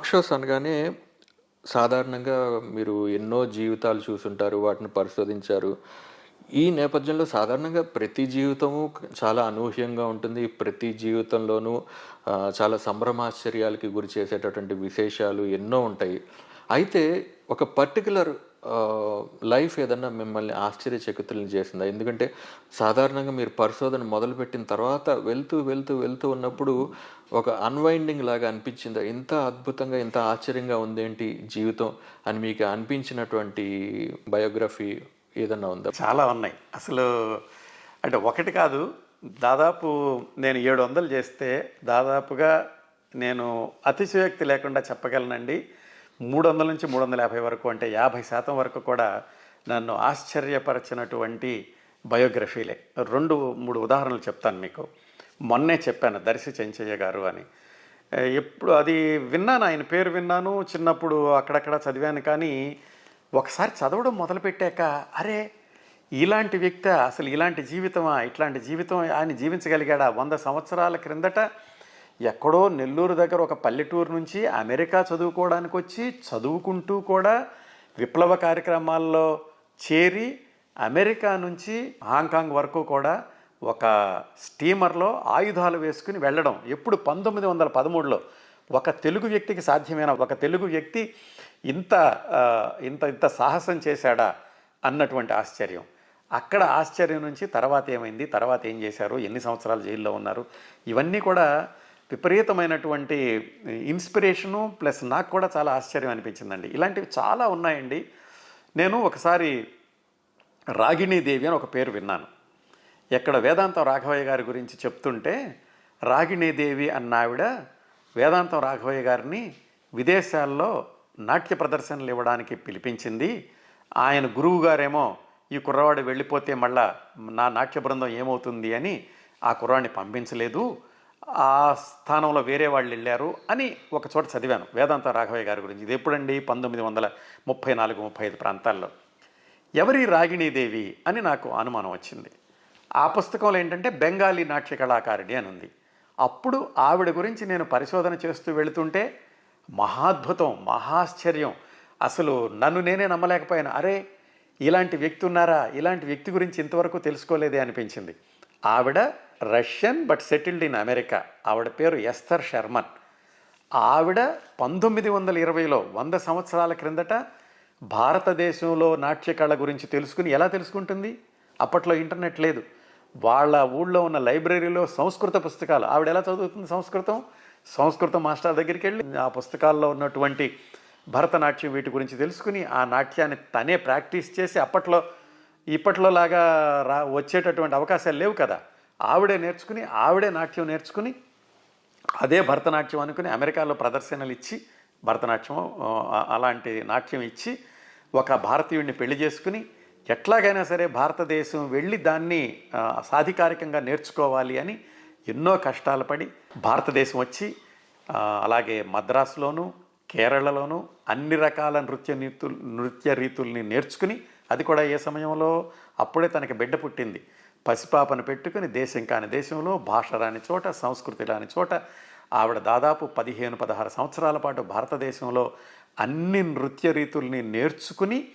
Talk shows అనగానే సాధారణంగా మీరు ఎన్నో జీవితాలు చూసుంటారు వాటిని పరిశోధించారు. ఈ నేపథ్యంలో సాధారణంగా ప్రతి జీవితము చాలా అనూహ్యంగా ఉంటుంది. ప్రతి జీవితంలోనూ చాలా సంభ్రమాశ్చర్యాలకి గురి చేసేటటువంటి విశేషాలు ఎన్నో ఉంటాయి. అయితే ఒక పర్టికులర్ లైఫ్ ఏదన్నా మిమ్మల్ని ఆశ్చర్యచకితులను చేసిందా? ఎందుకంటే సాధారణంగా మీరు పరిశోధన మొదలుపెట్టిన తర్వాత వెళ్తూ వెళ్తూ వెళ్తూ ఉన్నప్పుడు ఒక అన్వైండింగ్ లాగా అనిపించిందా? ఇంత అద్భుతంగా ఇంత ఆశ్చర్యంగా ఉందేంటి జీవితం అని మీకు అనిపించినటువంటి బయోగ్రఫీ ఏదన్నా ఉందా? చాలా ఉన్నాయి. అసలు అంటే ఒకటి కాదు దాదాపు నేను ఏడు వందలు చేస్తే దాదాపుగా నేను అతిశయోక్తి లేకుండా చెప్పగలనండి. మూడు వందల నుంచి మూడు వందల యాభై వరకు అంటే యాభై శాతం వరకు కూడా నన్ను ఆశ్చర్యపరచినటువంటి బయోగ్రఫీలే. రెండు మూడు ఉదాహరణలు చెప్తాను మీకు. మొన్నే చెప్పాను దర్శి చెంచయ్య గారు అని. ఎప్పుడు అది విన్నాను ఆయన పేరు విన్నాను చిన్నప్పుడు అక్కడక్కడ చదివాను కానీ ఒకసారి చదవడం మొదలుపెట్టాక అరే ఇలాంటి వ్యక్తి అసలు ఇలాంటి జీవితమా ఇట్లాంటి జీవితం ఆయన జీవించగలిగాడా? వంద సంవత్సరాల క్రిందట ఎక్కడో నెల్లూరు దగ్గర ఒక పల్లెటూరు నుంచి అమెరికా చదువుకోవడానికి వచ్చి చదువుకుంటూ కూడా విప్లవ కార్యక్రమాల్లో చేరి అమెరికా నుంచి హాంకాంగ్ వరకు కూడా ఒక స్టీమర్లో ఆయుధాలు వేసుకుని వెళ్ళడం. ఎప్పుడు పంతొమ్మిది వందల పదమూడులో ఒక తెలుగు వ్యక్తికి సాధ్యమైన ఒక తెలుగు వ్యక్తి ఇంత ఇంత ఇంత సాహసం చేశాడా అన్నటువంటి ఆశ్చర్యం. అక్కడ ఆశ్చర్యం నుంచి తర్వాత ఏమైంది? తర్వాత ఏం చేశారు? ఎన్ని సంవత్సరాలు జైల్లో ఉన్నారు? ఇవన్నీ కూడా విపరీతమైనటువంటి ఇన్స్పిరేషను ప్లస్ నాకు కూడా చాలా ఆశ్చర్యం అనిపించిందండి. ఇలాంటివి చాలా ఉన్నాయండి. నేను ఒకసారి రాగిణీదేవి అని ఒక పేరు విన్నాను. ఎక్కడ వేదాంతం రాఘవయ్య గారి గురించి చెప్తుంటే రాగిణీదేవి అన్న ఆవిడ వేదాంతం రాఘవయ్య గారిని విదేశాల్లో నాట్య ప్రదర్శనలు ఇవ్వడానికి పిలిపించింది. ఆయన గురువు గారేమో ఈ కుర్రవాడు వెళ్ళిపోతే మళ్ళా నా నాట్య బృందం ఏమవుతుంది అని ఆ కుర్రాడిని పంపించలేదు. ఆ స్థానంలో వేరే వాళ్ళు వెళ్ళారు అని ఒక చోట చదివాను. వేదాంత రాఘవయ్య గారి గురించి. ఇది ఎప్పుడండి? పంతొమ్మిది వందల ముప్పై నాలుగు ముప్పై ఐదు ప్రాంతాల్లో. ఎవరి రాగిణీదేవి అని నాకు అనుమానం వచ్చింది. ఆ పుస్తకంలో ఏంటంటే బెంగాలీ నాట్య కళాకారిణి అని ఉంది. అప్పుడు ఆవిడ గురించి నేను పరిశోధన చేస్తూ వెళుతుంటే మహాద్భుతం మహాశ్చర్యం. అసలు నన్ను నేనే నమ్మలేకపోయాను. అరే ఇలాంటి వ్యక్తి ఉన్నారా? ఇలాంటి వ్యక్తి గురించి ఇంతవరకు తెలుసుకోలేదే అనిపించింది. ఆవిడ Russian but settled in America. ఆవిడ పేరు ఎస్తర్ శర్మన్. ఆవిడ పంతొమ్మిది వందల ఇరవైలో వంద సంవత్సరాల క్రిందట భారతదేశంలో నాట్యకళ గురించి తెలుసుకుని ఎలా తెలుసుకుంటుంది? అప్పట్లో ఇంటర్నెట్ లేదు. వాళ్ళ ఊళ్ళో ఉన్న లైబ్రరీలో సంస్కృత పుస్తకాలు. ఆవిడ ఎలా చదువుతుంది సంస్కృతం? సంస్కృత మాస్టర్ దగ్గరికి వెళ్ళి ఆ పుస్తకాల్లో ఉన్నటువంటి భరతనాట్యం వీటి గురించి తెలుసుకుని ఆ నాట్యాన్ని తనే ప్రాక్టీస్ చేసి అప్పట్లో ఇప్పట్లో లాగా రా వచ్చేటటువంటి అవకాశాలు లేవు కదా. ఆవిడే నేర్చుకుని ఆవిడే నాట్యం నేర్చుకుని అదే భరతనాట్యం అనుకుని అమెరికాలో ప్రదర్శనలు ఇచ్చి భరతనాట్యం అలాంటి నాట్యం ఇచ్చి ఒక భారతీయుడిని పెళ్ళి చేసుకుని ఎట్లాగైనా సరే భారతదేశం వెళ్ళి దాన్ని సాధికారికంగా నేర్చుకోవాలి అని ఎన్నో కష్టాలు పడి భారతదేశం వచ్చి అలాగే మద్రాసులోను కేరళలోను అన్ని రకాల నృత్య నీతులు నృత్య రీతుల్ని నేర్చుకుని అది కూడా ఏ సమయంలో? అప్పుడే తనకి బిడ్డ పుట్టింది. పసిపాపను పెట్టుకుని దేశం కాని దేశంలో భాష రాని చోట సంస్కృతి రాని చోట ఆవిడ దాదాపు పదిహేను పదహారు సంవత్సరాల పాటు భారతదేశంలో అన్ని నృత్య రీతుల్ని నేర్చుకుని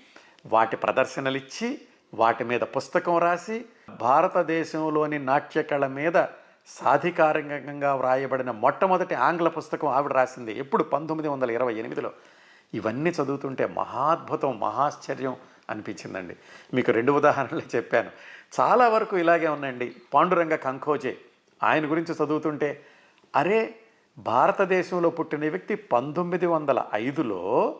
వాటి ప్రదర్శనలు ఇచ్చి వాటి మీద పుస్తకం రాసి భారతదేశంలోని నాట్యకళ మీద సాధికారికంగా వ్రాయబడిన మొట్టమొదటి ఆంగ్ల పుస్తకం ఆవిడ రాసింది. ఎప్పుడు? పంతొమ్మిది వందల ఇరవై ఎనిమిదిలో. ఇవన్నీ చదువుతుంటే మహాద్భుతం మహాశ్చర్యం. అనిపించిందండి. మీకు రెండు ఉదాహరణలు చెప్పాను. చాలా వరకు ఇలాగే ఉన్నాయండి పాండురంగ కంకోజే ఆయన గురించి చదువుతుంటే అరే భారతదేశంలో పుట్టిన వ్యక్తి పంతొమ్మిది వందల ఐదులో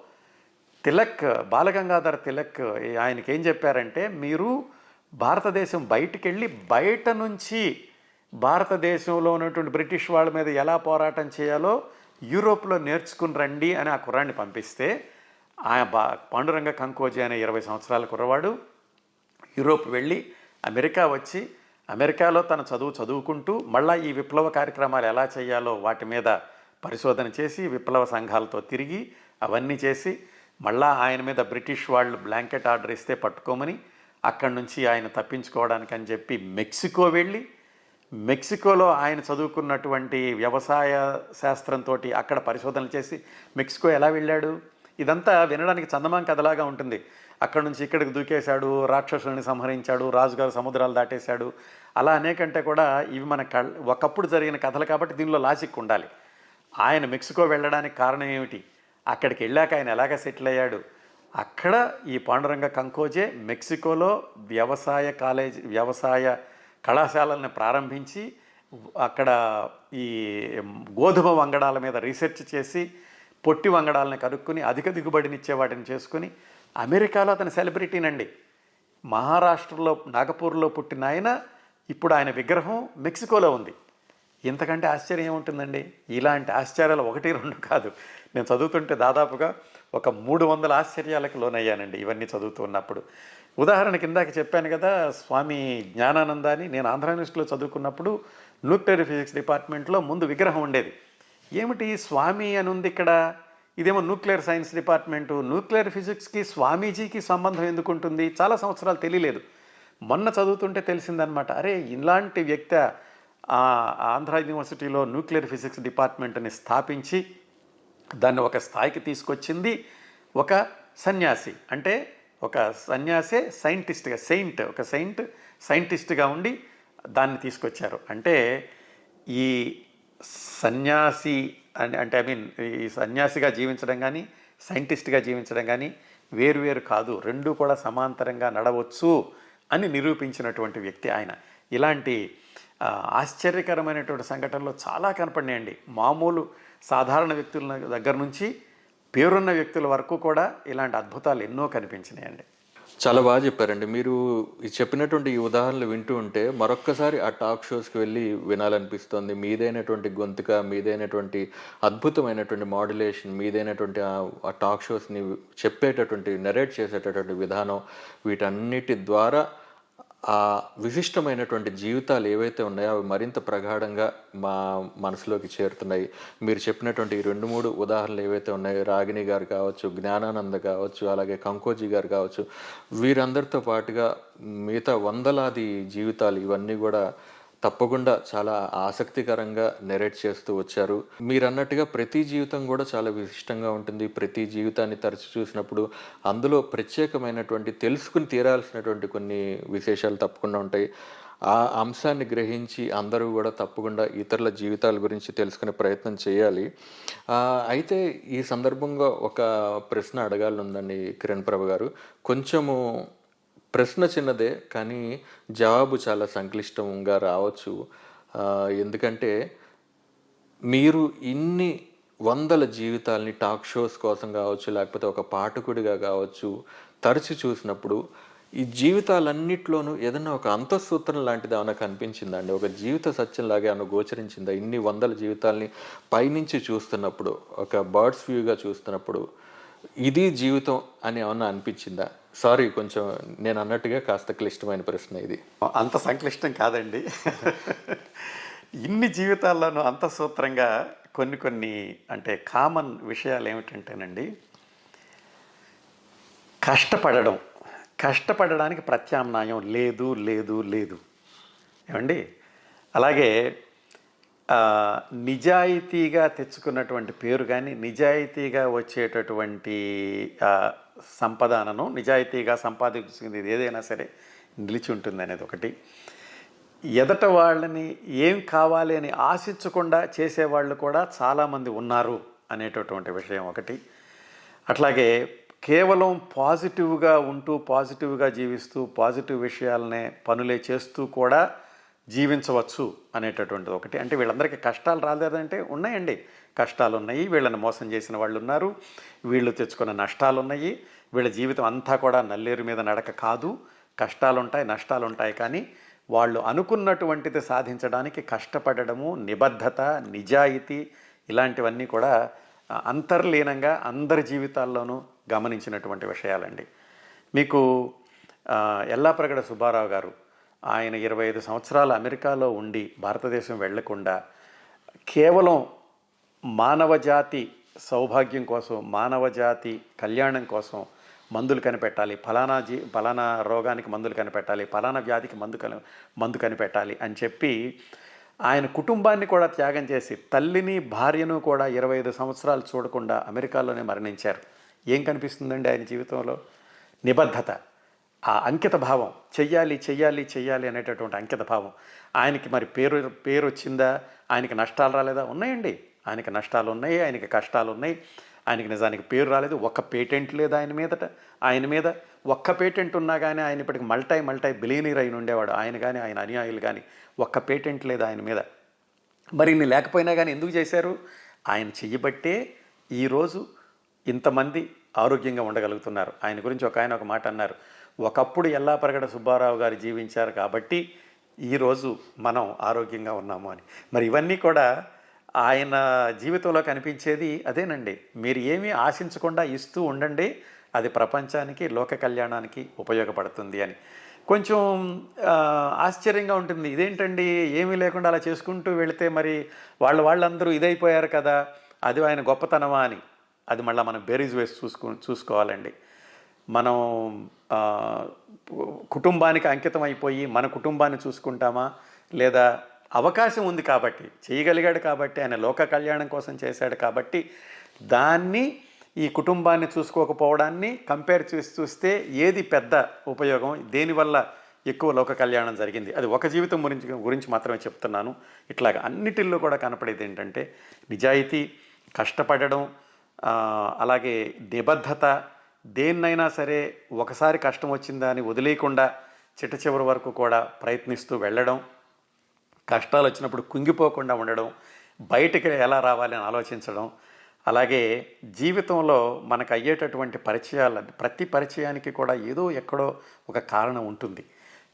తిలక్ బాలగంగాధర్ తిలక్ ఆయనకి ఏం చెప్పారంటే మీరు భారతదేశం బయటికి వెళ్ళి బయట నుంచి భారతదేశంలో ఉన్నటువంటి బ్రిటిష్ వాళ్ళ మీద ఎలా పోరాటం చేయాలో యూరోప్లో నేర్చుకుని రండి అని ఆ కుర్రాన్ని పంపిస్తే ఆ బా పాండురంగ కంకోజీ అనే ఇరవై సంవత్సరాల కుర్రవాడు యూరోప్ వెళ్ళి అమెరికా వచ్చి అమెరికాలో తన చదువు చదువుకుంటూ మళ్ళా ఈ విప్లవ కార్యక్రమాలు ఎలా చేయాలో వాటి మీద పరిశోధన చేసి విప్లవ సంఘాలతో తిరిగి అవన్నీ చేసి మళ్ళా ఆయన మీద బ్రిటిష్ వాళ్ళు బ్లాంకెట్ ఆర్డర్ ఇస్తే పట్టుకోమని అక్కడి నుంచి ఆయన తప్పించుకోవడానికి అని చెప్పి మెక్సికో వెళ్ళి మెక్సికోలో ఆయన చదువుకున్నటువంటి వ్యవసాయ శాస్త్రంతో అక్కడ పరిశోధనలు చేసి మెక్సికో ఎలా వెళ్ళాడు? ఇదంతా వినడానికి చందమాం కథలాగా ఉంటుంది. అక్కడ నుంచి ఇక్కడికి దూకేశాడు రాక్షసుల్ని సంహరించాడు రాజుగారు సముద్రాలు దాటేశాడు. అలా అనేకంటే కూడా ఇవి మన కళ ఒకప్పుడు జరిగిన కథలు కాబట్టి దీనిలో లాజిక్ ఉండాలి. ఆయన మెక్సికో వెళ్ళడానికి కారణం ఏమిటి? అక్కడికి వెళ్ళాక ఆయన ఎలాగ సెటిల్ అయ్యాడు? అక్కడ ఈ పాండురంగ కంకోజే మెక్సికోలో వ్యవసాయ కాలేజ్ వ్యవసాయ కళాశాలల్ని ప్రారంభించి అక్కడ ఈ గోధుమ వంగడాల మీద రీసెర్చ్ చేసి పొట్టి వంగడాలని కనుక్కుని అధిక దిగుబడినిచ్చే వాటిని చేసుకుని అమెరికాలో అతని సెలబ్రిటీనండి. మహారాష్ట్రలో నాగపూర్లో పుట్టిన ఆయన ఇప్పుడు ఆయన విగ్రహం మెక్సికోలో ఉంది. ఇంతకంటే ఆశ్చర్యం ఏముంటుందండి? ఇలాంటి ఆశ్చర్యాలు ఒకటి రెండు కాదు. నేను చదువుతుంటే దాదాపుగా ఒక మూడు వందల ఆశ్చర్యాలకు లోనయ్యానండి ఇవన్నీ చదువుతున్నప్పుడు ఉదాహరణకి ఇందాక చెప్పాను కదా స్వామి జ్ఞానానంద అని నేను ఆంధ్ర యూనివర్సిటీలో చదువుకున్నప్పుడు న్యూక్లియర్ ఫిజిక్స్ డిపార్ట్మెంట్లో ముందు విగ్రహం ఉండేది. ఏమిటి స్వామి అని ఉంది ఇక్కడ? ఇదేమో న్యూక్లియర్ సైన్స్ డిపార్ట్మెంటు. న్యూక్లియర్ ఫిజిక్స్కి స్వామీజీకి సంబంధం ఎందుకు ఉంటుంది చాలా సంవత్సరాలు తెలియలేదు. మొన్న చదువుతుంటే తెలిసిందనమాట అరే ఇలాంటి వ్యక్తి ఆంధ్ర యూనివర్సిటీలో న్యూక్లియర్ ఫిజిక్స్ డిపార్ట్మెంట్ని స్థాపించి దాన్ని ఒక స్థాయికి తీసుకొచ్చింది ఒక సన్యాసి. అంటే ఒక సన్యాసే సైంటిస్ట్గా సెయింట్ ఒక సెయింట్ సైంటిస్ట్గా ఉండి దాన్ని తీసుకొచ్చారు. అంటే ఈ సన్యాసి అని అంటే ఐ మీన్ ఈ సన్యాసిగా జీవించడం కానీ సైంటిస్ట్గా జీవించడం కానీ వేరువేరు కాదు. రెండు కూడా సమాంతరంగా నడవచ్చు అని నిరూపించినటువంటి వ్యక్తి ఆయన. ఇలాంటి ఆశ్చర్యకరమైనటువంటి సంఘటనలు చాలా కనపడినాయండి. మామూలు సాధారణ వ్యక్తుల దగ్గర నుంచి పేరున్న వ్యక్తుల వరకు కూడా ఇలాంటి అద్భుతాలు ఎన్నో కనిపించినాయండి. చాలా బాగా చెప్పారండి. మీరు చెప్పినటువంటి ఈ ఉదాహరణలు వింటూ ఉంటే మరొక్కసారి ఆ టాక్ షోస్కి వెళ్ళి వినాలనిపిస్తుంది. మీదైనటువంటి గొంతుక మీదైనటువంటి అద్భుతమైనటువంటి మాడ్యులేషన్ మీదైనటువంటి ఆ- ఆ టాక్ షోస్ని చెప్పేటటువంటి నెరేట్ చేసేటటువంటి విధానం వీటన్నిటి ద్వారా ఆ విశిష్టమైనటువంటి జీవితాలు ఏవైతే ఉన్నాయో అవి మరింత ప్రగాఢంగా మా మనసులోకి చేరుతున్నాయి. మీరు చెప్పినటువంటి ఈ రెండు మూడు ఉదాహరణలు ఏవైతే ఉన్నాయో రాగిణి గారు కావచ్చు జ్ఞానానంద కావచ్చు అలాగే కంకోజీ గారు కావచ్చు వీరందరితో పాటుగా మిగతా వందలాది జీవితాలు ఇవన్నీ కూడా తప్పకుండా చాలా ఆసక్తికరంగా నెరేట్ చేస్తూ వచ్చారు. మీరు అన్నట్టుగా ప్రతి జీవితం కూడా చాలా విశిష్టంగా ఉంటుంది. ప్రతి జీవితాన్ని తరచి చూసినప్పుడు అందులో ప్రత్యేకమైనటువంటి తెలుసుకుని తీరాల్సినటువంటి కొన్ని విశేషాలు తప్పకుండా ఉంటాయి. ఆ అంశాన్ని గ్రహించి అందరూ కూడా తప్పకుండా ఇతరుల జీవితాల గురించి తెలుసుకునే ప్రయత్నం చేయాలి. అయితే ఈ సందర్భంగా ఒక ప్రశ్న అడగాలి ఉందండి కిరణ్ ప్రభు గారు. కొంచెము ప్రశ్న చిన్నదే కానీ జవాబు చాలా సంక్లిష్టంగా రావచ్చు. ఎందుకంటే మీరు ఇన్ని వందల జీవితాల్ని టాక్ షోస్ కోసం కావచ్చు లేకపోతే ఒక పాఠకుడిగా కావచ్చు తరచి చూసినప్పుడు ఈ జీవితాలన్నిట్లోనూ ఏదైనా ఒక అంతఃసూత్రం లాంటిది ఏమైనా కనిపించిందా అండి? ఒక జీవిత సత్యంలాగా ఏమైనా గోచరించిందా? ఇన్ని వందల జీవితాల్ని పైనుంచి చూస్తున్నప్పుడు ఒక బర్డ్స్ వ్యూగా చూస్తున్నప్పుడు ఇది జీవితం అని ఏమన్నా అనిపించిందా? సారీ కొంచెం నేను అన్నట్టుగా కాస్త క్లిష్టమైన ప్రశ్న ఇది. అంత సంక్లిష్టం కాదండి. ఇన్ని జీవితాల్లోనూ అంతఃసూత్రంగా కొన్ని కొన్ని అంటే కామన్ విషయాలు ఏమిటంటేనండి కష్టపడడం కష్టపడడానికి ప్రత్యామ్నాయం లేదు లేదు లేదు. ఏమండి? అలాగే నిజాయితీగా తెచ్చుకున్నటువంటి పేరు కానీ నిజాయితీగా వచ్చేటటువంటి సంపదనను నిజాయితీగా సంపాదించుకుంది ఏదైనా సరే నిలిచి ఉంటుంది అనేది ఒకటి. ఎదట వాళ్ళని ఏం కావాలి అని ఆశించకుండా చేసేవాళ్ళు కూడా చాలామంది ఉన్నారు అనేటటువంటి విషయం ఒకటి. అట్లాగే కేవలం పాజిటివ్గా ఉంటూ పాజిటివ్గా జీవిస్తూ పాజిటివ్ విషయాలనే పనులే చేస్తూ కూడా జీవించవచ్చు అనేటటువంటిది ఒకటి. అంటే వీళ్ళందరికీ కష్టాలు రాలేదంటే ఉన్నాయండి. కష్టాలు ఉన్నాయి వీళ్ళని మోసం చేసిన వాళ్ళు ఉన్నారు వీళ్ళు తెచ్చుకున్న నష్టాలు ఉన్నాయి వీళ్ళ జీవితం అంతా కూడా నల్లేరు మీద నడక కాదు. కష్టాలు ఉంటాయి నష్టాలు ఉంటాయి కానీ వాళ్ళు అనుకున్నటువంటిది సాధించడానికి కష్టపడడము నిబద్ధత నిజాయితీ ఇలాంటివన్నీ కూడా అంతర్లీనంగా అందరి జీవితాల్లోనూ గమనించినటువంటి విషయాలండి. మీకు ఎల్లాప్రగడ సుబ్బారావు గారు ఆయన ఇరవై ఐదు సంవత్సరాలు అమెరికాలో ఉండి భారతదేశం వెళ్ళకుండా కేవలం మానవజాతి సౌభాగ్యం కోసం మానవజాతి కళ్యాణం కోసం మందులు కనిపెట్టాలి. ఫలానా జీ ఫలానా రోగానికి మందులు కనిపెట్టాలి. ఫలానా వ్యాధికి మందు కని మందు కనిపెట్టాలి అని చెప్పి ఆయన కుటుంబాన్ని కూడా త్యాగం చేసి తల్లిని భార్యను కూడా ఇరవై ఐదు సంవత్సరాలు చూడకుండా అమెరికాలోనే మరణించారు. ఏం కనిపిస్తుందండి ఆయన జీవితంలో? నిబద్ధత. ఆ అంకిత భావం చెయ్యాలి చెయ్యాలి చెయ్యాలి అనేటటువంటి అంకిత భావం ఆయనకి మరి పేరు పేరు వచ్చిందా? ఆయనకి నష్టాలు రాలేదా? ఉన్నాయండి. ఆయనకి నష్టాలు ఉన్నాయి ఆయనకి కష్టాలు ఉన్నాయి. ఆయనకి నిజానికి పేరు రాలేదు. ఒక్క పేటెంట్ లేదు ఆయన మీదట ఆయన మీద. ఒక్క పేటెంట్ ఉన్నా కానీ ఆయన ఇప్పటికి మల్టై మల్టై బిలియనీర్ అయిన ఉండేవాడు. ఆయన కానీ ఆయన అనుయాయులు కానీ ఒక్క పేటెంట్ లేదు ఆయన మీద. మరి ఇన్ని లేకపోయినా కానీ ఎందుకు చేశారు? ఆయన చెయ్యబట్టే ఈరోజు ఇంతమంది ఆరోగ్యంగా ఉండగలుగుతున్నారు. ఆయన గురించి ఒక ఆయన ఒక మాట అన్నారు. ఒకప్పుడు ఎల్లాపరగడ సుబ్బారావు గారు జీవించారు కాబట్టి ఈరోజు మనం ఆరోగ్యంగా ఉన్నాము అని. మరి ఇవన్నీ కూడా ఆయన జీవితంలో కనిపించేది అదేనండి. మీరు ఏమీ ఆశించకుండా ఇస్తూ ఉండండి. అది ప్రపంచానికి లోక కళ్యాణానికి ఉపయోగపడుతుంది అని. కొంచెం ఆశ్చర్యంగా ఉంటుంది. ఇదేంటండి? ఏమీ లేకుండా అలా చేసుకుంటూ వెళితే మరి వాళ్ళ వాళ్ళందరూ ఇదైపోయారు కదా. అది ఆయన గొప్పతనమా అని. అది మళ్ళీ మనం బేరీజ్ వేసి చూసుకో చూసుకోవాలండి. మనం కుటుంబానికి అంకితం అయిపోయి మన కుటుంబాన్ని చూసుకుంటామా? లేదా అవకాశం ఉంది కాబట్టి చేయగలిగాడు కాబట్టి ఆయన లోక కళ్యాణం కోసం చేశాడు కాబట్టి దాన్ని ఈ కుటుంబాన్ని చూసుకోకపోవడాన్ని కంపేర్ చేసి చూస్తే ఏది పెద్ద ఉపయోగం? దేనివల్ల ఎక్కువ లోక కళ్యాణం జరిగింది? అది ఒక జీవితం గురించి గురించి మాత్రమే చెప్తున్నాను. ఇట్లాగ అన్నిటిల్లో కూడా కనపడేది ఏంటంటే నిజాయితీ కష్టపడడం అలాగే నిబద్ధత దేన్నైనా సరే ఒకసారి కష్టం వచ్చిందా అని వదిలేయకుండా చిట్ట చివరి వరకు కూడా ప్రయత్నిస్తూ వెళ్ళడం కష్టాలు వచ్చినప్పుడు కుంగిపోకుండా ఉండడం బయటికి ఎలా రావాలి అని ఆలోచించడం అలాగే జీవితంలో మనకు అయ్యేటటువంటి పరిచయాలు ప్రతి పరిచయానికి కూడా ఏదో ఎక్కడో ఒక కారణం ఉంటుంది.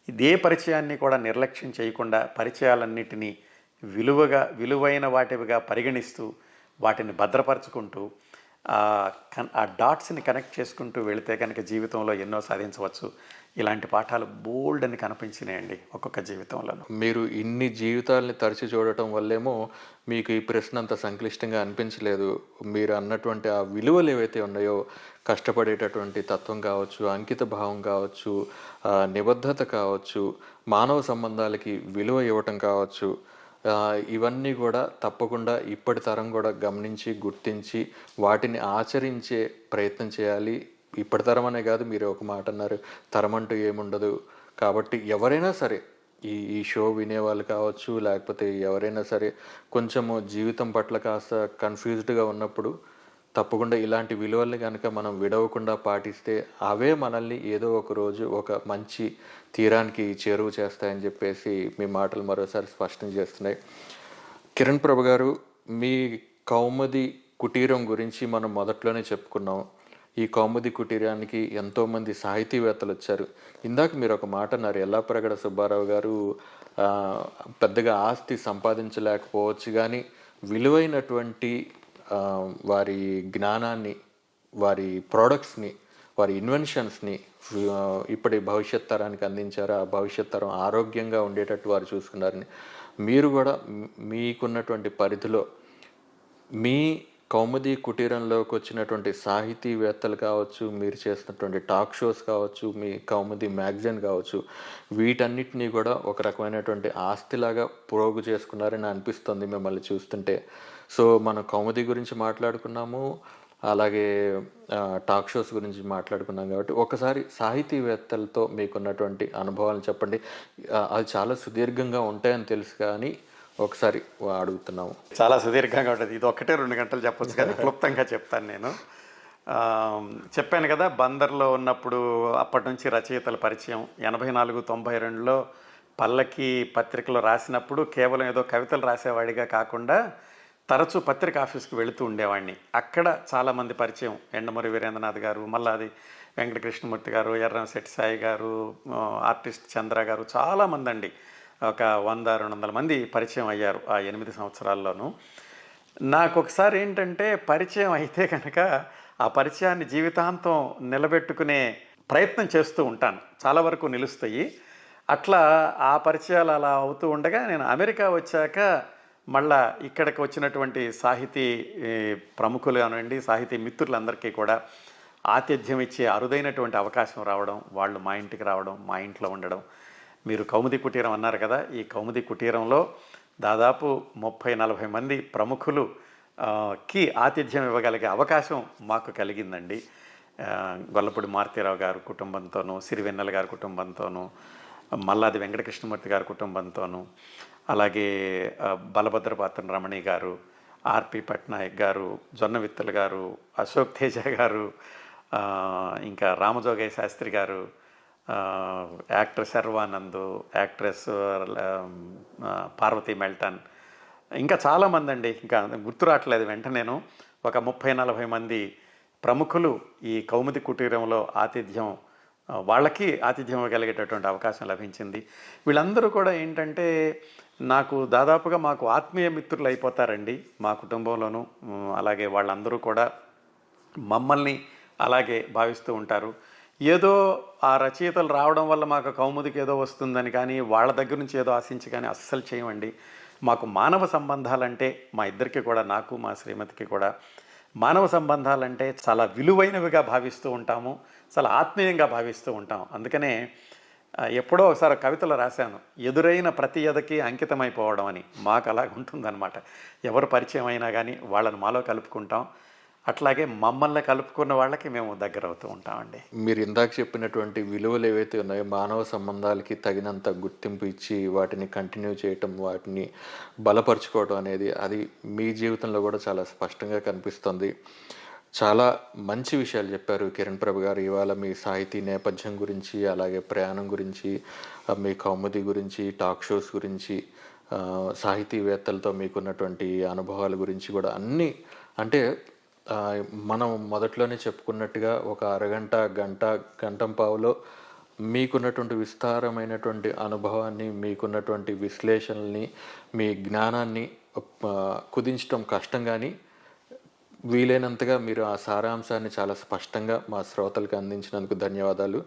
ఇదే పరిచయాన్ని కూడా నిర్లక్ష్యం చేయకుండా పరిచయాలన్నిటినీ విలువగా విలువైన వాటివిగా పరిగణిస్తూ వాటిని భద్రపరచుకుంటూ ఆ ఆ డాట్స్ని కనెక్ట్ చేసుకుంటూ వెళితే కనుక జీవితంలో ఎన్నో సాధించవచ్చు. ఇలాంటి పాఠాలు బోల్డ్ అని కనిపించినాయండి ఒక్కొక్క జీవితంలో మీరు ఇన్ని జీవితాలని తరచి చూడటం వల్లేమో మీకు ఈ ప్రశ్న అంత సంక్లిష్టంగా అనిపించలేదు. మీరు అన్నటువంటి ఆ విలువలు ఏవైతే ఉన్నాయో కష్టపడేటటువంటి తత్వం కావచ్చు అంకిత భావం కావచ్చు నిబద్ధత కావచ్చు మానవ సంబంధాలకి విలువ ఇవ్వటం కావచ్చు ఇవన్నీ కూడా తప్పకుండా ఇప్పటి తరం కూడా గమనించి గుర్తించి వాటిని ఆచరించే ప్రయత్నం చేయాలి. ఇప్పటి తరం అనే కాదు మీరు ఒక మాట అన్నారు. తరం అంటూ ఏముండదు. కాబట్టి ఎవరైనా సరే ఈ ఈ షో వినేవాళ్ళు కావచ్చు లేకపోతే ఎవరైనా సరే కొంచెము జీవితం పట్ల కాస్త కన్ఫ్యూజ్డ్గా ఉన్నప్పుడు తప్పకుండా ఇలాంటి విలువల్ని కనుక మనం విడవకుండా పాటిస్తే అవే మనల్ని ఏదో ఒక రోజు ఒక మంచి తీరానికి చేరువ చేస్తాయని చెప్పేసి మీ మాటలు మరోసారి స్పష్టం చేస్తున్నాయి. కిరణ్ ప్రభు గారు మీ కౌముది కుటీరం గురించి మనం మొదట్లోనే చెప్పుకున్నాం. ఈ కౌముది కుటీరానికి ఎంతోమంది సాహితీవేత్తలు వచ్చారు. ఇందాక మీరు ఒక మాట అన్నారు ఎల్లాప్రగడ సుబ్బారావు గారు పెద్దగా ఆస్తి సంపాదించలేకపోవచ్చు కానీ విలువైనటువంటి వారి జ్ఞానాన్ని వారి ప్రోడక్ట్స్ని వారి ఇన్వెన్షన్స్ని ఇప్పటి భవిష్యత్ తరానికి అందించారు ఆ భవిష్యత్ తరం ఆరోగ్యంగా ఉండేటట్టు వారు చూసుకున్నారని. మీరు కూడా మీకున్నటువంటి పరిధిలో మీ కౌముది కుటీరంలోకి వచ్చినటువంటి సాహితీవేత్తలు కావచ్చు మీరు చేసినటువంటి టాక్ షోస్ కావచ్చు మీ కౌముది మ్యాగజైన్ కావచ్చు వీటన్నిటినీ కూడా ఒక రకమైనటువంటి ఆస్తిలాగా ప్రోగు చేసుకున్నారని అనిపిస్తుంది మిమ్మల్ని చూస్తుంటే. సో మనం కౌమది గురించి మాట్లాడుకున్నాము అలాగే టాక్ షోస్ గురించి మాట్లాడుకున్నాం కాబట్టి ఒకసారి సాహితీవేత్తలతో మీకున్నటువంటి అనుభవాలు చెప్పండి. అది చాలా సుదీర్ఘంగా ఉంటాయని తెలుసు కానీ ఒకసారి అడుగుతున్నాము. చాలా సుదీర్ఘంగా ఉంటుంది. ఇది ఒకటే రెండు గంటలు చెప్పొచ్చు కానీ క్లుప్తంగా చెప్తాను నేను. చెప్పాను కదా బందర్లో ఉన్నప్పుడు అప్పటి నుంచి రచయితల పరిచయం. ఎనభై నాలుగు తొంభై రెండులో పల్లకి పత్రికలో రాసినప్పుడు కేవలం ఏదో కవితలు రాసేవాడిగా కాకుండా తరచూ పత్రిక ఆఫీస్కి వెళుతూ ఉండేవాడిని. అక్కడ చాలామంది పరిచయం. ఎండమూరి వీరేంద్రనాథ్ గారు మల్లాది వెంకటకృష్ణమూర్తి గారు ఎర్రం శెట్టి సాయి గారు ఆర్టిస్ట్ చంద్ర గారు చాలామంది అండి ఒక వంద రెండు వందల మంది పరిచయం అయ్యారు ఆ ఎనిమిది సంవత్సరాల్లోనూ. నాకు ఒకసారి ఏంటంటే పరిచయం అయితే కనుక ఆ పరిచయాన్ని జీవితాంతం నిలబెట్టుకునే ప్రయత్నం చేస్తూ ఉంటాను. చాలా వరకు నిలుస్తాయి. అట్లా ఆ పరిచయాలు అలా అవుతూ ఉండగా నేను అమెరికా వచ్చాక మళ్ళా ఇక్కడికి వచ్చినటువంటి సాహితీ ప్రముఖులు కానివ్వండి సాహితీ మిత్రులందరికీ కూడా ఆతిథ్యం ఇచ్చే అరుదైనటువంటి అవకాశం రావడం వాళ్ళు మా ఇంటికి రావడం మా ఇంట్లో ఉండడం. మీరు కౌముది కుటీరం అన్నారు కదా ఈ కౌముది కుటీరంలో దాదాపు ముప్పై నలభై మంది ప్రముఖులు కి ఆతిథ్యం ఇవ్వగలిగే అవకాశం మాకు కలిగిందండి. గొల్లపూడి మారుతీరావు గారు కుటుంబంతోనూ సిరివెన్నెల గారి కుటుంబంతోనూ మల్లాది వెంకటకృష్ణమూర్తి గారి కుటుంబంతోనూ అలాగే బలభద్రపాత్ర రమణి గారు ఆర్పి పట్నాయక్ గారు జొన్న విత్తల్ గారు అశోక్ తేజ గారు ఇంకా రామజోగయ్య శాస్త్రి గారు actor Sharwanand actress Parvathy Parvathy Melton ఇంకా చాలామంది అండి ఇంకా గుర్తు రావట్లేదు వెంటనే నేను. ఒక ముప్పై నలభై మంది ప్రముఖులు ఈ కౌముది కుటీరంలో ఆతిథ్యం వాళ్ళకి ఆతిథ్యం ఇవ్వగలిగేటటువంటి అవకాశం లభించింది. వీళ్ళందరూ కూడా ఏంటంటే నాకు దాదాపుగా మాకు ఆత్మీయ మిత్రులు అయిపోతారండి మా కుటుంబంలోనూ అలాగే వాళ్ళందరూ కూడా మమ్మల్ని అలాగే భావిస్తూ ఉంటారు. ఏదో ఆ రచయితలు రావడం వల్ల మాకు కౌముదికి ఏదో వస్తుందని కానీ వాళ్ళ దగ్గర నుంచి ఏదో ఆశించి కానీ అస్సలు చేయమండి. మాకు మానవ సంబంధాలంటే మా ఇద్దరికి కూడా నాకు మా శ్రీమతికి కూడా మానవ సంబంధాలంటే చాలా విలువైనవిగా భావిస్తూ ఉంటాము చాలా ఆత్మీయంగా భావిస్తూ ఉంటాం. అందుకనే ఎప్పుడో ఒకసారి కవితలు రాశాను ఎదురైన ప్రతి ఎదకి అంకితమైపోవడం అని. మాకు అలాగ ఉంటుందన్నమాట. ఎవరు పరిచయం అయినా కానీ వాళ్ళని మాలో కలుపుకుంటాం. అట్లాగే మమ్మల్ని కలుపుకున్న వాళ్ళకి మేము దగ్గర అవుతూ ఉంటామండి. మీరు ఇందాక చెప్పినటువంటి విలువలు ఏవైతే ఉన్నాయో మానవ సంబంధాలకి తగినంత గుర్తింపు ఇచ్చి వాటిని కంటిన్యూ చేయటం వాటిని బలపరుచుకోవడం అనేది అది మీ జీవితంలో కూడా చాలా స్పష్టంగా కనిపిస్తుంది. చాలా మంచి విషయాలు చెప్పారు కిరణ్ ప్రభు గారు. ఇవాళ మీ సాహితీ నేపథ్యం గురించి అలాగే ప్రయాణం గురించి మీ కౌముది గురించి టాక్ షోస్ గురించి సాహితీవేత్తలతో మీకున్నటువంటి అనుభవాల గురించి కూడా అన్నీ అంటే మనం మొదట్లోనే చెప్పుకున్నట్టుగా ఒక అరగంట గంట గంటం పావులో మీకున్నటువంటి విస్తారమైనటువంటి అనుభవాన్ని మీకున్నటువంటి విశ్లేషణల్ని మీ జ్ఞానాన్ని కుదించడం కష్టం కానీ వీలైనంతగా మీరు ఆ సారాంశాన్ని చాలా స్పష్టంగా మా శ్రోతలకు అందించినందుకు ధన్యవాదాలు.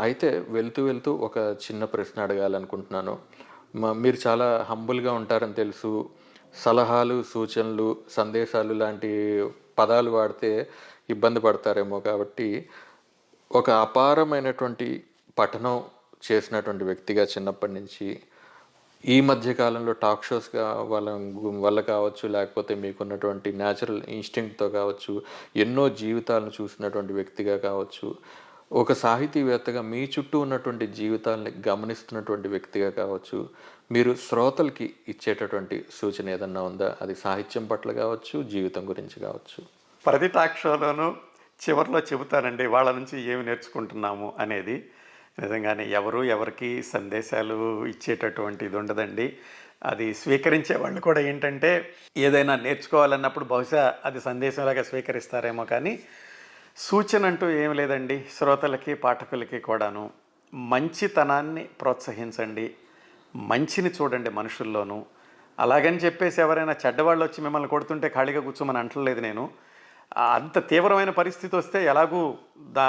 అయితే వెళ్తూ వెళ్తూ ఒక చిన్న ప్రశ్న అడగాలనుకుంటున్నాను. మీరు చాలా హంబుల్గా ఉంటారని తెలుసు. సలహాలు సూచనలు సందేశాలు లాంటి పదాలు వాడితే ఇబ్బంది పడతారేమో కాబట్టి ఒక అపారమైనటువంటి పఠనం చేసినటువంటి వ్యక్తిగా చిన్నప్పటి నుంచి ఈ మధ్య కాలంలో టాక్ షోస్ వాళ్ళ వల్ల కావచ్చు లేకపోతే మీకున్నటువంటి న్యాచురల్ ఇన్స్టింక్ట్తో కావచ్చు ఎన్నో జీవితాలను చూసినటువంటి వ్యక్తిగా కావచ్చు ఒక సాహితీవేత్తగా మీ చుట్టూ ఉన్నటువంటి జీవితాలని గమనిస్తున్నటువంటి వ్యక్తిగా కావచ్చు మీరు శ్రోతలకి ఇచ్చేటటువంటి సూచన ఏదన్నా ఉందా? అది సాహిత్యం పట్ల కావచ్చు జీవితం గురించి కావచ్చు. ప్రతి టాక్ షోలోనూ చివరిలో చెబుతానండి వాళ్ళ నుంచి ఏమి నేర్చుకుంటున్నాము అనేది. నిజంగానే ఎవరు ఎవరికి సందేశాలు ఇచ్చేటటువంటి ఇది ఉండదండి. అది స్వీకరించే వాళ్ళు కూడా ఏంటంటే ఏదైనా నేర్చుకోవాలన్నప్పుడు బహుశా అది సందేశంలాగా స్వీకరిస్తారేమో కానీ సూచన అంటూ ఏం లేదండి. శ్రోతలకి పాఠకులకి కూడాను మంచితనాన్ని ప్రోత్సహించండి. మంచిని చూడండి మనుషుల్లోనూ. అలాగని చెప్పేసి ఎవరైనా చెడ్డవాళ్ళు వచ్చి మిమ్మల్ని కొడుతుంటే ఖాళీగా కూర్చోమని అంటలేదు నేను. అంత తీవ్రమైన పరిస్థితి వస్తే ఎలాగూ దా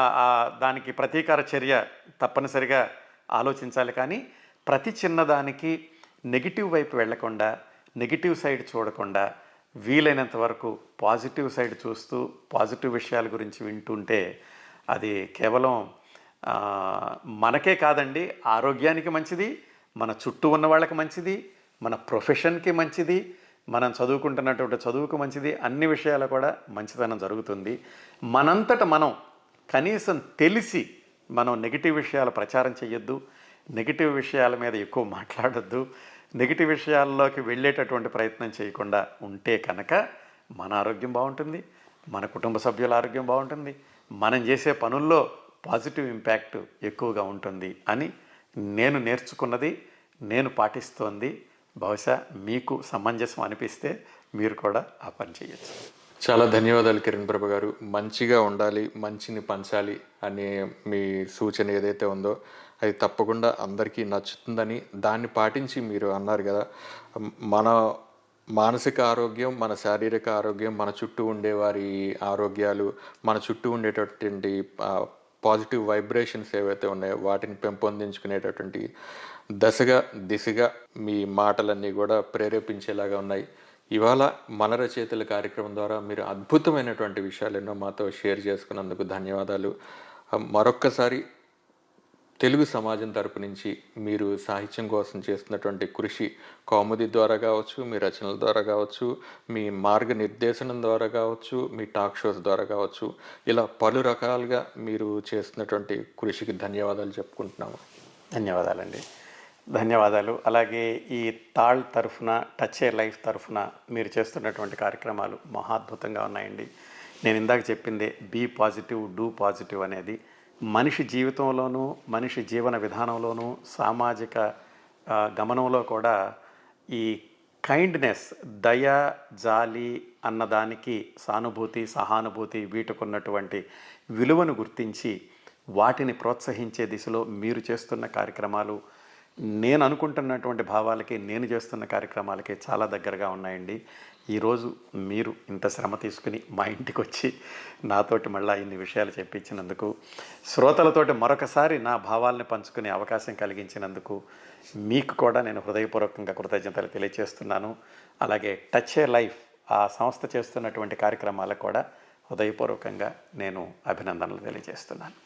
దానికి ప్రతీకార చర్య తప్పనిసరిగా ఆలోచించాలి. కానీ ప్రతి చిన్నదానికి నెగిటివ్ వైపు వెళ్ళకుండా నెగిటివ్ సైడ్ చూడకుండా వీలైనంత వరకు పాజిటివ్ సైడ్ చూస్తూ పాజిటివ్ విషయాల గురించి వింటుంటే అది కేవలం మనకే కాదండి ఆరోగ్యానికి మంచిది మన చుట్టూ ఉన్న వాళ్ళకి మంచిది మన ప్రొఫెషన్కి మంచిది మనం చదువుకుంటున్నటువంటి చదువుకు మంచిది అన్ని విషయాలు కూడా మంచితనం జరుగుతుంది. మనంతట మనం కనీసం తెలిసి మనం నెగిటివ్ విషయాలు ప్రచారం చేయొద్దు నెగిటివ్ విషయాల మీద ఎక్కువ మాట్లాడొద్దు నెగిటివ్ విషయాల్లోకి వెళ్ళేటటువంటి ప్రయత్నం చేయకుండా ఉంటే కనుక మన ఆరోగ్యం బాగుంటుంది మన కుటుంబ సభ్యుల ఆరోగ్యం బాగుంటుంది మనం చేసే పనుల్లో పాజిటివ్ ఇంపాక్ట్ ఎక్కువగా ఉంటుంది అని నేను నేర్చుకున్నది నేను పాటిస్తోంది. బహుశా మీకు సమంజసం అనిపిస్తే మీరు కూడా ఆ పని చేయొచ్చు. చాలా ధన్యవాదాలు కిరణ్ ప్రభు గారు. మంచిగా ఉండాలి మంచిని పంచాలి అనే మీ సూచన ఏదైతే ఉందో అది తప్పకుండా అందరికీ నచ్చుతుందని దాన్ని పాటించి మీరు అన్నారు కదా. మన మానసిక ఆరోగ్యం మన శారీరక ఆరోగ్యం మన చుట్టూ ఉండే వారి ఆరోగ్యాలు మన చుట్టూ ఉండేటటువంటి పాజిటివ్ వైబ్రేషన్స్ ఏవైతే ఉన్నాయో వాటిని పెంపొందించుకునేటటువంటి దశగా దిశగా మీ మాటలన్నీ కూడా ప్రేరేపించేలాగా ఉన్నాయి. ఇవాళ మన రచయితల కార్యక్రమం ద్వారా మీరు అద్భుతమైనటువంటి విషయాలు ఎన్నో మాతో షేర్ చేసుకున్నందుకు ధన్యవాదాలు. మరొక్కసారి తెలుగు సమాజం తరపు నుంచి మీరు సాహిత్యం కోసం చేస్తున్నటువంటి కృషి కౌముది ద్వారా కావచ్చు మీ రచనల ద్వారా కావచ్చు మీ మార్గనిర్దేశనం ద్వారా కావచ్చు మీ టాక్ షోస్ ద్వారా కావచ్చు ఇలా పలు రకాలుగా మీరు చేస్తున్నటువంటి కృషికి ధన్యవాదాలు చెప్పుకుంటున్నాము. ధన్యవాదాలండి. ధన్యవాదాలు. అలాగే ఈ తాళ్ తరఫున టచ్ ఏ లైఫ్ తరఫున మీరు చేస్తున్నటువంటి కార్యక్రమాలు మహాద్భుతంగా ఉన్నాయండి. నేను ఇందాక చెప్పిందే బీ పాజిటివ్ డూ పాజిటివ్ అనేది మనిషి జీవితంలోనూ మనిషి జీవన విధానంలోనూ సామాజిక గమనంలో కూడా ఈ కైండ్నెస్ దయ జాలి అన్నదానికి సానుభూతి సహానుభూతి వీటికున్నటువంటి విలువను గుర్తించి వాటిని ప్రోత్సహించే దిశలో మీరు చేస్తున్న కార్యక్రమాలు నేను అనుకుంటున్నటువంటి భావాలకి నేను చేస్తున్న కార్యక్రమాలకి చాలా దగ్గరగా ఉన్నాయండి. ఈరోజు మీరు ఇంత శ్రమ తీసుకుని మా ఇంటికి వచ్చి నాతోటి మళ్ళీ ఇన్ని విషయాలు చెప్పించినందుకు శ్రోతలతోటి మరొకసారి నా భావాల్ని పంచుకునే అవకాశం కలిగించినందుకు మీకు కూడా నేను హృదయపూర్వకంగా కృతజ్ఞతలు తెలియజేస్తున్నాను అలాగే టచ్ ఏ లైఫ్ ఆ సంస్థ చేస్తున్నటువంటి కార్యక్రమాలకు కూడా హృదయపూర్వకంగా నేను అభినందనలు తెలియజేస్తున్నాను.